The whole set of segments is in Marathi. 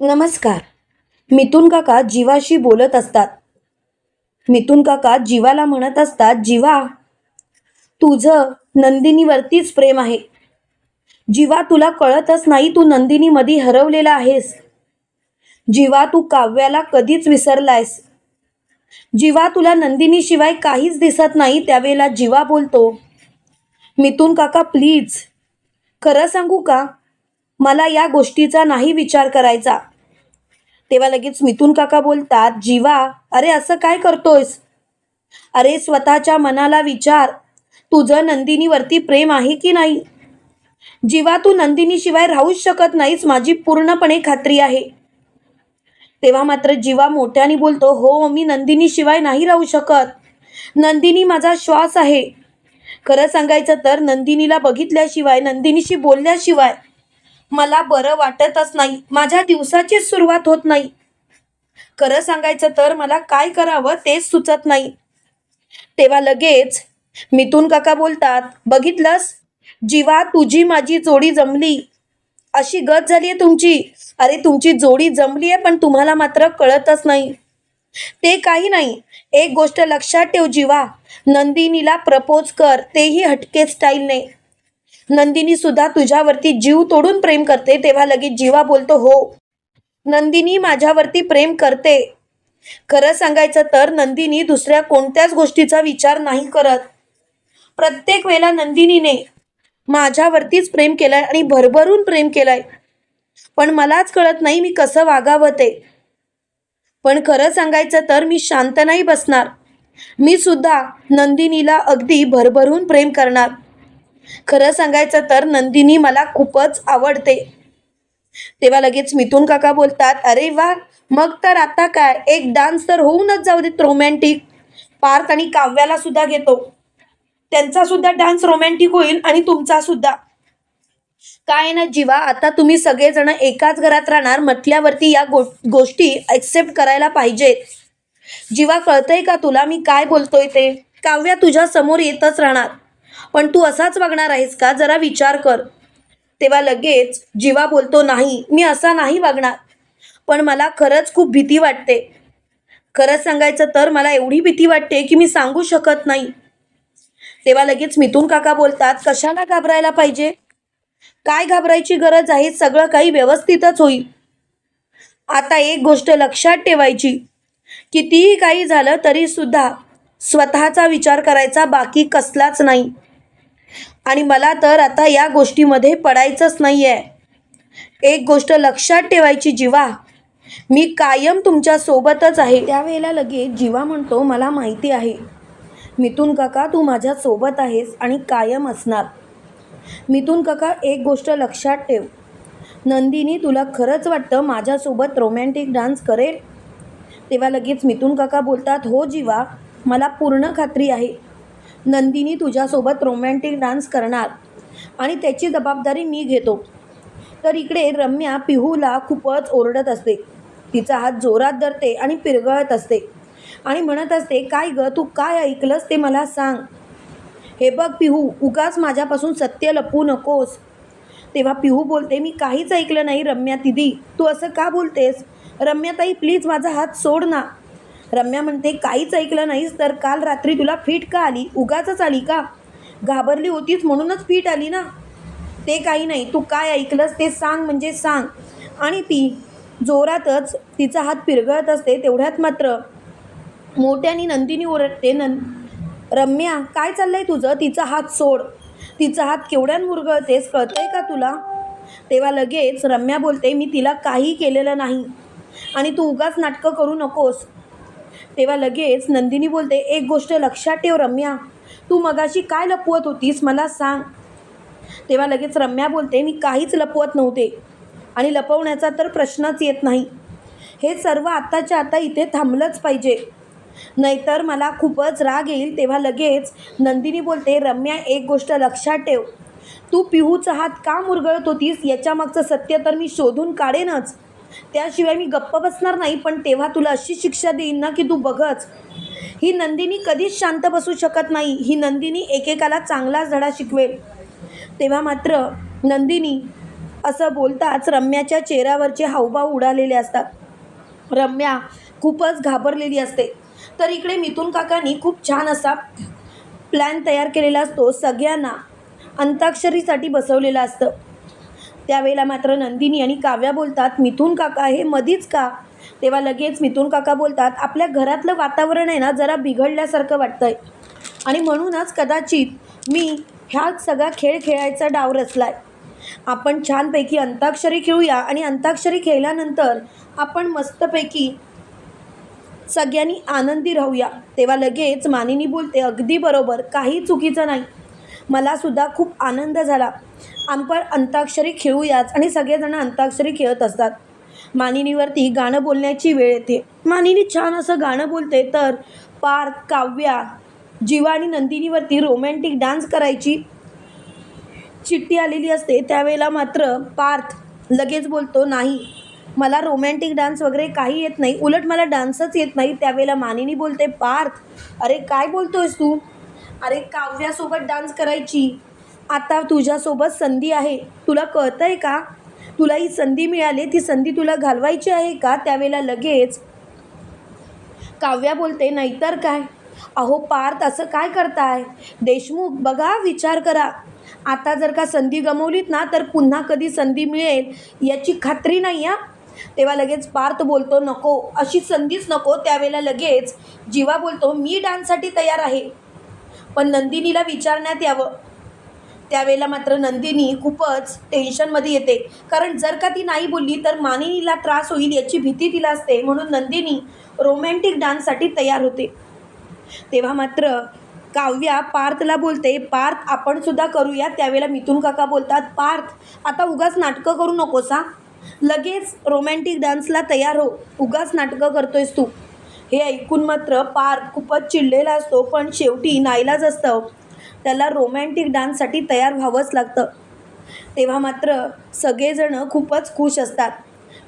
नमस्कार. मिथुन काका जीवाशी बोलत असतात. मिथुन काका जीवाला म्हणत असतात जीवा तुझं नंदिनीवरतीच प्रेम आहे. जीवा तुला कळतच नाही तू नंदिनीमध्ये हरवलेला आहेस. जीवा तू काव्याला कधीच विसरलायस. जीवा तुला नंदिनीशिवाय काहीच दिसत नाही त्यावेळेला जीवा बोलतो. मिथुन काका प्लीज खरं सांगू का? मला या गोष्टीचा नाही विचार करायचा. तेव्हा लगेच मिथुन काका बोलतात जीवा अरे असं काय करतोयस? अरे स्वतःच्या मनाला विचार तुझं नंदिनीवरती प्रेम आहे की नाही? जीवा तू नंदिनीशिवाय राहूच शकत नाहीस माझी पूर्णपणे खात्री आहे. तेव्हा मात्र जीवा मोठ्याने बोलतो हो मी नंदिनीशिवाय नाही राहू शकत. नंदिनी माझा श्वास आहे. खरं सांगायचं तर नंदिनीला बघितल्याशिवाय नंदिनीशी बोलल्याशिवाय मला बरं वाटतच नाही. माझ्या दिवसाचीच सुरुवात होत नाही. खरं सांगायचं तर मला काय करावं तेच सुचत नाही. तेव्हा लगेच मिथून काका बोलतात बघितलंस? जीवा तुझी माझी जोडी जमली. अशी गत झाली आहे तुमची. अरे तुमची जोडी जमली आहे पण तुम्हाला मात्र कळतच नाही. ते काही नाही. एक गोष्ट लक्षात ठेव जीवा. नंदिनीला प्रपोज कर. तेही हटके स्टाईलने. नंदिनी सुद्धा तुझ्यावरती जीव तोडून प्रेम करते तेव्हा लगेच जीवा बोलतो हो. नंदिनी माझ्यावरती प्रेम करते. खरं सांगायचं तर नंदिनी दुसऱ्या कोणत्याच गोष्टीचा विचार नाही करत. प्रत्येक वेळेला नंदिनीने माझ्यावरतीच प्रेम केलंय आणि भरभरून प्रेम केलंय. पण मलाच कळत नाही मी कसं वागावं ते. पण खरं सांगायचं तर मी शांत नाही बसणार. मी सुद्धा नंदिनीला अगदी भरभरून प्रेम करणार. खरं सांगायचं तर नंदिनी मला खूपच आवडते. तेव्हा लगेच मिथून काका बोलतात अरे वा मग तर आता काय? एक डान्स तर होऊनच जाऊ देत रोमॅन्टिक पार्थ आणि काव्याला सुद्धा घेतो. त्यांचा सुद्धा डान्स रोमॅन्टिक होईल आणि तुमचा सुद्धा. काय ना जीवा आता तुम्ही सगळेजण एकाच घरात राहणार म्हटल्यावरती या गो गोष्टी ॲक्सेप्ट करायला पाहिजेत. जीवा कळतंय का तुला मी काय बोलतोय ते? काव्या तुझ्या समोर येतच राहणार. पण तू असाच वागणार आहेस का? जरा विचार कर. तेव्हा लगेच जीवा बोलतो नाही मी असा नाही वागणार पण मला खरंच खूप भीती वाटते. खरंच सांगायचं तर मला एवढी भीती वाटते की मी सांगू शकत नाही. तेव्हा लगेच मिथून काका बोलतात कशाला घाबरायला पाहिजे? काय घाबरायची गरज आहे? सगळं काही व्यवस्थितच होईल. आता एक गोष्ट लक्षात ठेवायची. कितीही काही झालं तरी सुद्धा स्वतःचा विचार करायचा बाकी कसलाच नाही. आणि मला तर आता या गोष्टीमध्ये पडायचंच नाही आहे एक गोष्ट लक्षात ठेवायची जीवा. मी कायम तुमच्या सोबतच आहे. त्यावेळेला लगेच जीवा म्हणतो मला माहिती आहे. मिथून काका तू माझ्या सोबत आहेस आणि कायम असणार. मिथून काका एक गोष्ट लक्षात ठेव. नंदिनी तुला खरंच वाटतं माझ्यासोबत रोमॅन्टिक डान्स करेल? तेव्हा लगेच मिथून काका बोलतात हो जीवा मला पूर्ण खात्री आहे. नंदिनी तुझ्यासोबत रोमॅन्टिक डान्स करणार आणि त्याची जबाबदारी मी घेतो. तर इकडे रम्या पिहूला खूपच ओरडत असते. तिचा हात जोरात धरते आणि पिरगळत असते. आणि म्हणत असते काय ग तू काय ऐकलंस ते मला सांग. हे बघ पिहू उगाच माझ्यापासून सत्य लपवू नकोस. तेव्हा पिहू बोलते मी काहीच ऐकलं नाही रम्या दिदी. तू असं का बोलतेस? रम्याताई प्लीज माझा हात सोड ना. रम्या म्हणते काहीच ऐकलं नाहीस तर काल रात्री तुला फिट का आली? उगाचच आली का? घाबरली होतीस म्हणूनच फिट आली ना? ते काही नाही तू काय ऐकलंस ते सांग म्हणजे सांग. आणि ती जोरातच तिचा हात पिरगळत असते तेवढ्यात मात्र मोठ्याने नंदिनी ओरडते नं रम्या काय चाललंय तुझं? तिचा हात सोड. तिचा हात केवढ्यान मुरगळतेस? कळतंय का तुला? तेव्हा लगेच रम्या बोलते मी तिला काही केलेलं नाही आणि तू उगाच नाटकं करू नकोस. तेव्हा लगेच नंदिनी बोलते एक गोष्ट लक्षात ठेव रम्या. तू मगाशी काय लपवत होतीस मला सांग. तेव्हा लगेच रम्या बोलते मी काहीच लपवत नव्हते आणि लपवण्याचा तर प्रश्नच येत नाही. हे सर्व आत्ताच्या आता इथे थांबलंच पाहिजे. नाहीतर मला खूपच राग येईल. तेव्हा लगेच नंदिनी बोलते रम्या एक गोष्ट लक्षात ठेव. तू पिहूचा हात का मुरगळत होतीस? याच्यामागचं सत्य तर मी शोधून काढेनच. त्याशिवाय मी गप्प बसणार नाही पण तेव्हा तुला अशी शिक्षा देईन ना की तू बघच. ही नंदिनी कधीच शांत बसू शकत नाही. ही नंदिनी एकेकाला चांगलाच धडा शिकवेल. तेव्हा मात्र नंदिनी असं बोलताच रम्याच्या चेहऱ्यावरचे हावभाव उडालेले असतात. रम्या खूपच घाबरलेली असते. तर इकडे मिथून काकांनी खूप छान असा प्लॅन तयार केलेला असतो. सगळ्यांना अंताक्षरीसाठी बसवलेलं असतं. त्यावेळेला मात्र नंदिनी आणि काव्या बोलतात मिथून काका हे मधीच का? तेव्हा लगेच मिथून काका बोलतात आपल्या घरातलं वातावरण आहे ना जरा बिघडल्यासारखं वाटतंय. आणि म्हणूनच कदाचित मी ह्या सगळा खेळ खेळायचा डाव रचलाय. आपण छानपैकी अंताक्षरी खेळूया आणि अंताक्षरी खेळल्यानंतर आपण मस्तपैकी सगळ्यांनी आनंदी राहूया. तेव्हा लगेच मानिनी बोलते अगदी बरोबर काही चुकीचं नाही. मलासुद्धा खूप आनंद झाला. आपण अंताक्षरी खेळूयाच आणि सगळेजण अंताक्षरी खेळत असतात. मानिनीवरती गाणं बोलण्याची वेळ येते. मानिनी छान असं गाणं बोलते तर पार्थ काव्या जीवा आणि नंदिनीवरती रोमॅन्टिक डान्स करायची चिठ्ठी आलेली असते. त्यावेळेला मात्र पार्थ लगेच बोलतो नाही मला रोमॅन्टिक डान्स वगैरे काही येत नाही. उलट मला डान्सच येत नाही. त्यावेळेला मानिनी बोलते पार्थ अरे काय बोलतोयस तू? अरे काव्यासोबत डान्स करायची. आता तुझ्यासोबत संधी आहे. तुला कळतं आहे का? तुला ही संधी मिळाली ती संधी तुला घालवायची आहे का? त्यावेळेला लगेच. काव्या बोलते नाहीतर काय? अहो पार्थ असं काय करताय? देशमुख बघा विचार करा. आता जर का संधी गमवलीत ना तर पुन्हा कधी संधी मिळेल याची खात्री नाही हा? तेव्हा लगेच पार्थ बोलतो नको अशी संधीच नको. त्यावेळेला लगेच जीवा बोलतो मी डान्ससाठी तयार आहे. पण नंदिनीला विचारण्यात यावं. त्यावेळेला मात्र नंदिनी खूपच टेन्शनमध्ये येते. कारण जर का ती नाही बोलली तर मानिनीला त्रास होईल याची भीती तिला असते. म्हणून नंदिनी रोमॅन्टिक डान्ससाठी तयार होते. तेव्हा मात्र काव्या पार्थला बोलते पार्थ आपण सुद्धा करूया. त्यावेळेला मिथून काका बोलतात पार्थ आता उगाच नाटकं करू नकोसा लगेच रोमॅन्टिक डान्सला तयार हो. उगाच नाटकं करतोयस तू. हे ऐकून मात्र पार्थ खूपच चिडलेला असतो पण शेवटी नाईलाज असतं. त्याला रोमॅन्टिक डान्ससाठी तयार व्हावंच लागतं. तेव्हा मात्र सगळेजणं खूपच खुश असतात.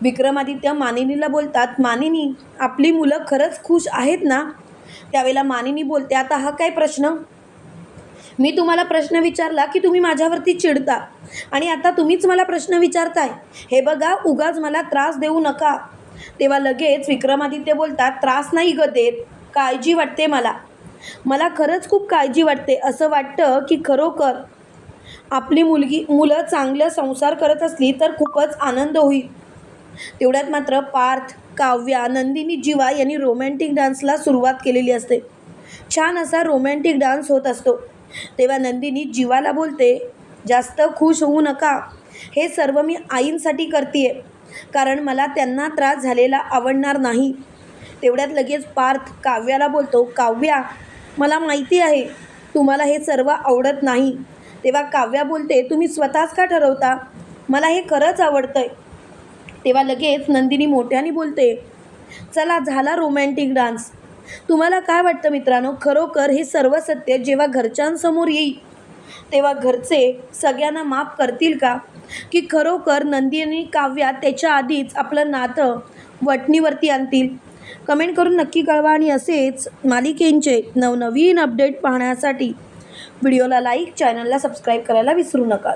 विक्रमादित्य मानिनीला बोलतात मानिनी आपली मुलं खरंच खुश आहेत ना? त्यावेळेला मानिनी बोलते आता हा काय प्रश्न? मी तुम्हाला प्रश्न विचारला की तुम्ही माझ्यावरती चिडता आणि आता तुम्हीच मला प्रश्न विचारताय. हे बघा उगाच मला त्रास देऊ नका. तेव्हा लगेच विक्रमादित्य बोलतात त्रास नाही ग देत काळजी वाटते मला. मला खरंच खूप काळजी वाटते असं वाटतं की खरोखर आपली मुलगी मुलं चांगलं संसार करत असली तर खूपच आनंद होईल. तेवढ्यात मात्र पार्थ काव्या नंदिनी जीवा यांनी रोमॅन्टिक डान्सला सुरुवात केलेली असते. छान असा रोमॅन्टिक डान्स होत असतो. तेव्हा नंदिनी जीवाला बोलते जास्त खुश होऊ नका हे सर्व मी आईंसाठी करते कारण मला त्यांना त्रास झालेला आवडणार नाही. तेवढ्यात लगेच पार्थ काव्याला बोलतो काव्या मला माहिती आहे तुम्हाला हे सर्व आवडत नाही. तेव्हा काव्या बोलते तुम्ही स्वतःच का ठरवता? मला हे खरंच आवडतंय. तेव्हा लगेच नंदिनी मोठ्याने बोलते चला झाला रोमॅन्टिक डान्स. तुम्हाला काय वाटतं मित्रांनो? खरोखर हे सर्व सत्य जेव्हा घरच्यांसमोर येईल तेव्हा घरचे सगळ्यांना माफ करतील का? की खरोखर नंदिनी काव्या त्याच्या आधीच आपलं नातं वटणीवरती आणतील? कमेंट करून नक्की कळवा आणि असेच मालिकेंचे नवनवीन अपडेट पाहण्यासाठी. व्हिडिओला लाईक चॅनलला सबस्क्राईब करायला विसरू नका.